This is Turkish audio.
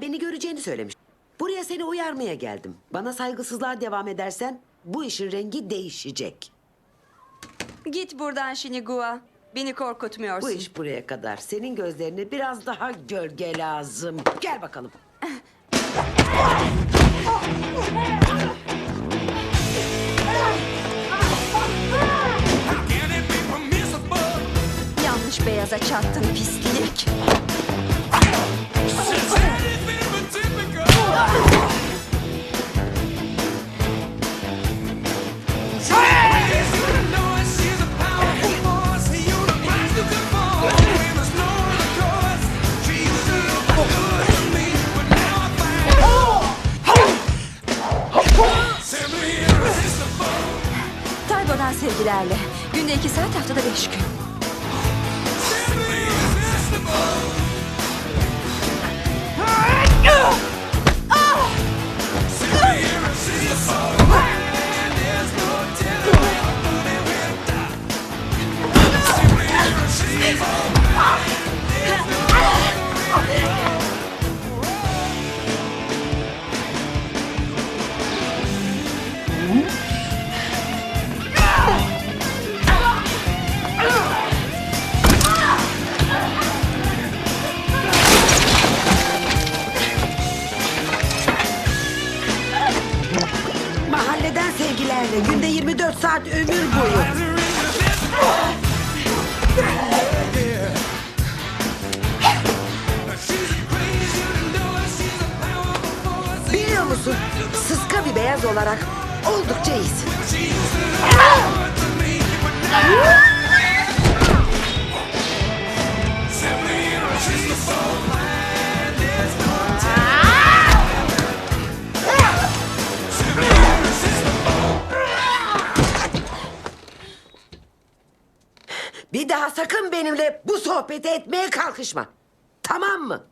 Hatta beni göreceğini söylemiş. Buraya seni uyarmaya geldim. Bana saygısızlığa devam edersen bu işin rengi değişecek. Git buradan Shinigua. Beni korkutmuyorsun. Bu iş buraya kadar. Senin gözlerine biraz daha gölge lazım. Gel bakalım. Yanlış beyaza çattın pislik. Taybo'dan sevgilerle. Günde iki saat haftada beş gün. Mahalleden sevgilerle. Günde 24 saat ömür boyu. Biliyor musun? Sıska bir beyaz olarak oldukça iyisin. Bir daha sakın benimle bu sohbeti etmeye kalkışma. Tamam mı?